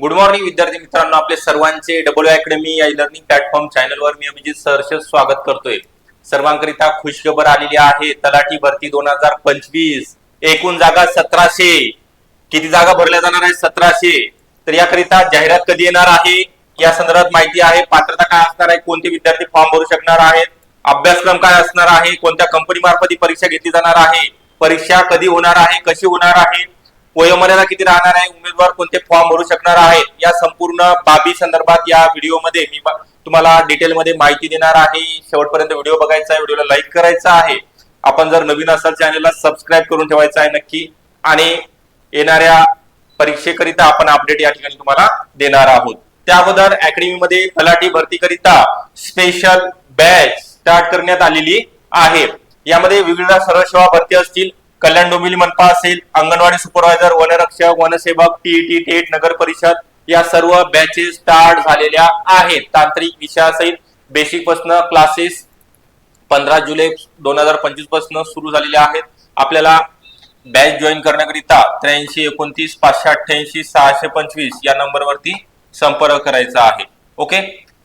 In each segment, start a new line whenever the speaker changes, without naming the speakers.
Good morning विद्यार्थी मित्रांनो. आपले सर्वांचे डब्ल्यू अकॅडमी या लर्निंग प्लॅटफॉर्म चॅनलवर मी अभिजित सहर्ष स्वागत करतोय. सर्वांकरिता खुशखबर आलेली आहे. तलाठी भरती दोन हजार पंचवीस. एकूण जागा सतराशे. किती जागा भरल्या जाणार आहे सतराशे. तर याकरिता जाहिरात कधी येणार आहे? या संदर्भात माहिती आहे. पात्रता काय असणार आहे? कोणते विद्यार्थी फॉर्म भरू शकणार आहेत? अभ्यासक्रम काय असणार आहे? कोणत्या कंपनी मार्फत ही परीक्षा घेतली जाणार आहे? परीक्षा कधी होणार आहे? कशी होणार आहे? वयोमर्यादा किती राहणार आहे उमेदवार कोणते फॉर्म भरू शकणार आहेत या संपूर्ण बाबी संदर्भात या व्हिडिओमध्ये मी तुम्हाला डिटेलमध्ये माहिती देणार आहे. शेवटपर्यंत व्हिडिओ बघायचा आहे व्हिडिओला लाईक करायचा आहे. आपण जर नवीन असाल चॅनलला सबस्क्राईब करून ठेवायचं आहे नक्की. आणि येणाऱ्या परीक्षेकरिता आपण अपडेट या ठिकाणी तुम्हाला देणार आहोत. त्या अगोदर अकॅडमीमध्ये तलाठी भरतीकरिता स्पेशल बॅच स्टार्ट करण्यात आलेली आहे. यामध्ये विविध सर्व सेवा भरती असतील. कल्याण डोंबिवली मनपा असेल अंगणवाडी सुपरवायझर वनरक्षक वनसेवक टीईटी टेट नगर परिषद या सर्व बॅचेस स्टार्ट झालेल्या आहेत. तांत्रिक विषयासहित बेसिक पासन क्लासेस पंधरा जुलै दोन हजार पंचवीसपासून सुरू झालेले आहेत. आपल्याला बॅच जॉईन करण्याकरिता त्र्याऐंशी एकोणतीस पाचशे अठ्ठ्याऐंशी सहाशे पंचवीस या नंबरवरती संपर्क करायचा आहे. ओके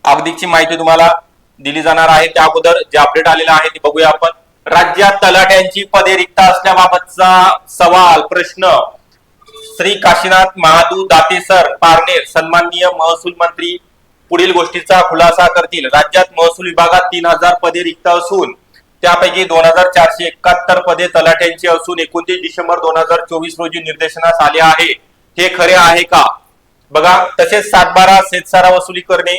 अगदीची माहिती तुम्हाला दिली जाणार आहे. त्या अगोदर जे अपडेट आलेलं आहे ते बघूया आपण. राज्यात तलाट्यांची पदे रिक्त असल्याबाबतचा सवाल प्रश्न. श्री काशीनाथ महादू दातेसर पारनेर सन्माननीय महसूल मंत्री पुढील गोष्टीचा खुलासा करतील. राज्यात महसूल विभागात तीन हजार पदे रिक्त असून त्यापैकी दोन हजार चारशे एकाहत्तर पदे तलाट्यांची असून एकोणतीस डिसेंबर दोन हजार चोवीस रोजी निर्देशनास आले आहे. हे खरे आहे का? बघा तसेच सातबारा शेतसारा वसुली करणे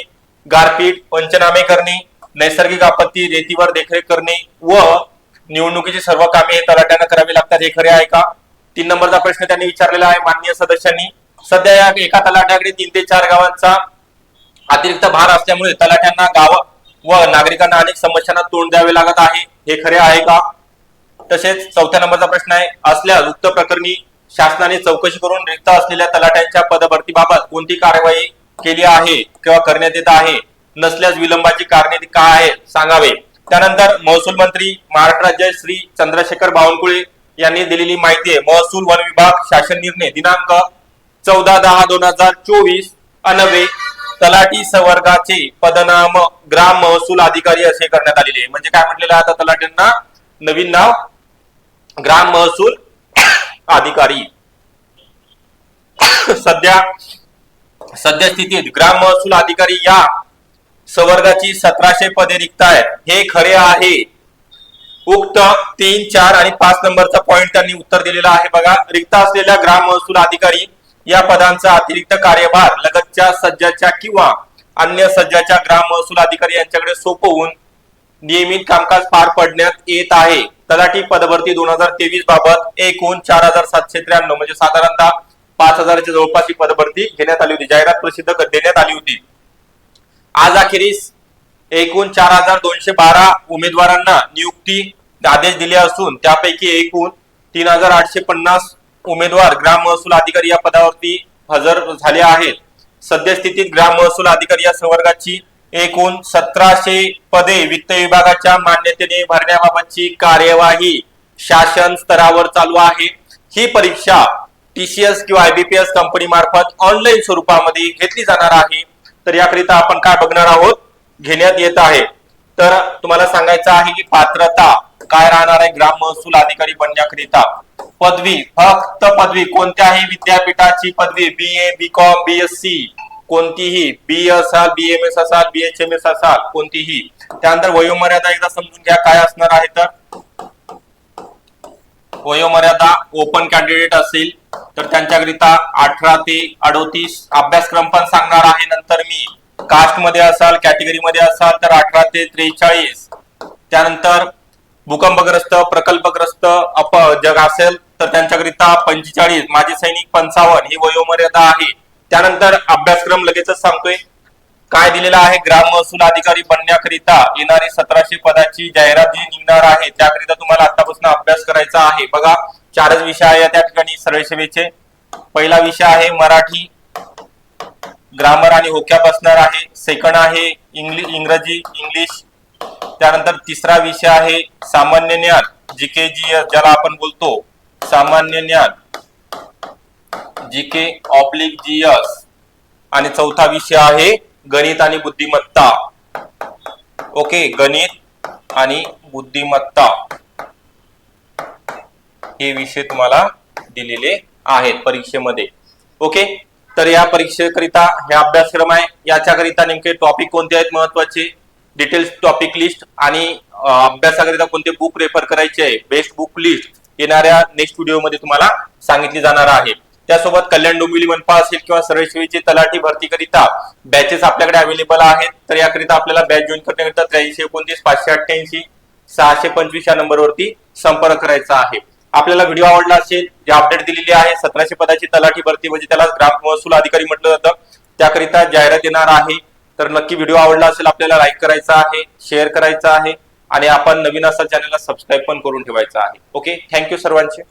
गारपीट पंचनामे करणे नैसर्गिक आपत्ती रेतीवर देखरेख करणे व निवडणुकीची सर्व कामे हे तलाट्यानं करावी लागतात हे खरे आहे का? तीन नंबरचा प्रश्न त्यांनी विचारलेला आहे माननीय सदस्यांनी. सध्या या एका तलाट्याकडे तीन ते चार गावांचा अतिरिक्त भार असल्यामुळे तलाट्यांना गाव व नागरिकांना अनेक समस्यांना तोंड द्यावे लागत आहे हे खरे आहे का? तसेच चौथ्या नंबरचा प्रश्न आहे असल्यास उक्त प्रकरणी शासनाने चौकशी करून रिक्त असलेल्या तलाट्यांच्या पदभरतीबाबत कोणती कारवाई केली आहे किंवा करण्यात येत आहे नसल्यास विलंबाची कारणे काय आहे सांगावे. त्यानंतर महसूल मंत्री महाराष्ट्र राज्य श्री चंद्रशेखर बावनकुळे यांनी दिलेली माहिती आहे. महसूल वन विभाग शासन निर्णय दिनांक चौदा दहा दोन हजार चोवीस अनवे तलाठी संवर्गाचे पदनाम ग्राम महसूल अधिकारी असे करण्यात आलेले आहे. म्हणजे काय म्हटलेलं आहे आता तलाठ्यांना? नवीन नाव? ग्राम महसूल अधिकारी. सध्या सध्या स्थितीत ग्राम महसूल अधिकारी या सवर्गाची सतराशे पदे रिक्त आहेत हे खरे आहे. उक्त तीन चार आणि पाच नंबरचा पॉइंट त्यांनी उत्तर दिलेला आहे बघा. रिक्त असलेल्या ग्राम महसूल अधिकारी या पदांचा अतिरिक्त कार्यभार लगतच्या सज्जाच्या किंवा अन्य सज्जाच्या ग्राम महसूल अधिकारी यांच्याकडे सोपवून नियमित कामकाज पार पडण्यात येत आहे. तलाठी पदभरती दोन हजार तेवीस बाबत एकूण चार हजार सातशे त्र्याण्णव म्हणजे साधारणतः पाच हजाराच्या जवळपास ही पदभरती घेण्यात आली होती. जाहिरात प्रसिद्ध देण्यात आली होती. आज अखेरीस एकूण चार हजार दोनशे बारा उमेदवारांना नियुक्ती आदेश दिले असून त्यापैकी एकूण तीन हजार आठशे पन्नास उमेदवार ग्राम महसूल अधिकारी या पदावरती हजर झाले आहेत. सद्यस्थितीत ग्राम महसूल अधिकारी या संवर्गाची एकूण सतराशे पदे वित्त विभागाच्या मान्यतेने भरण्याबाबतची कार्यवाही शासन स्तरावर चालू आहे. ही परीक्षा टीसीएस किंवा आयबीपीएस कंपनी मार्फत ऑनलाईन स्वरूपामध्ये घेतली जाणार आहे. तर याकरिता आपण काय बघणार आहोत? घेण्यात येत आहे. तर तुम्हाला सांगायचं आहे की पात्रता काय राहणार आहे? ग्राम महसूल अधिकारी बनण्याकरिता. पदवी फक्त पदवी कोणत्याही विद्यापीठाची पदवी B A B com B S C कोणतीही बी असाल बी एम एस असाल बी एच एम एस असाल कोणतीही. त्यानंतर वयोमर्यादा एकदा समजून घ्या काय असणार आहे तर? वयोमर्यादा ओपन कॅन्डिडेट असेल तर त्यांच्याकरिता अठरा ते अडोतीस अभ्यासक्रम पण सांगणार आहे. नंतर मी कास्टमध्ये असाल कॅटेगरी मध्ये असाल तर अठरा ते त्रेचाळीस. त्यानंतर भूकंपग्रस्त प्रकल्पग्रस्त अप जग असेल तर त्यांच्याकरिता पंचेचाळीस. माजी सैनिक पंचावन्न ही वयोमर्यादा आहे. त्यानंतर अभ्यासक्रम लगेचच सांगतोय. काय दिलेला आहे? ग्राम महसूल अधिकारी बनण्याकरिता येणारी सतराशे पदाची जाहिरात जी निघणार आहे त्याकरिता तुम्हाला आतापासून अभ्यास करायचा आहे. बघा चारच विषय आहे त्या ठिकाणी सरळ सेवेचे पहिला विषय आहे मराठी ग्रामर आणि होक्या बसणार आहे. सेकंड आहे इंग्लिश इंग्रजी इंग्लिश. त्यानंतर तिसरा विषय आहे सामान्य ज्ञान जी के जी एस ज्याला आपण बोलतो सामान्य ज्ञान. जी के ऑब्लिक जी एस आणि चौथा विषय आहे गणित आणि बुद्धिमत्ता. ओके गणित आणि बुद्धिमत्ता. हे विषय तुम्हाला दिलेले आहेत परीक्षेमध्ये. ओके तर या परीक्षेकरिता हे अभ्यासक्रम आहे. याच्याकरिता नेमके टॉपिक कोणते आहेत महत्त्वाचे? डिटेल्स टॉपिक लिस्ट आणि अभ्यासाकरिता कोणते बुक रेफर करायचे आहे? बेस्ट बुक लिस्ट येणाऱ्या नेक्स्ट व्हिडिओमध्ये तुम्हाला सांगितली जाणार आहे. त्यासोबत कल्याण डोंबिवली मनपा असेल किंवा सरळ सेवेची तलाठी भरतीकरिता बॅचेस आपल्याकडे अवेलेबल आहेत. तर याकरिता आपल्याला बॅच जॉईन करण्याकरिता त्र्याऐंशी एकोणतीस पाचशे अठ्ठ्याऐंशी सहाशे पंचवीस या नंबरवरती संपर्क करायचा आहे. आपल्याला व्हिडिओ आवडला असेल जे अपडेट दिलेली आहे सतराशे पदाची तलाठी भरती म्हणजे त्याला ग्राम महसूल अधिकारी म्हटलं जातं. त्याकरिता जाहिरात येणार आहे. तर नक्की व्हिडिओ आवडला असेल आपल्याला लाईक करायचा आहे शेअर करायचा आहे आणि आपण नवीन असा चॅनलला सबस्क्राईब पण करून ठेवायचा आहे. ओके थँक्यू सर्वांचे.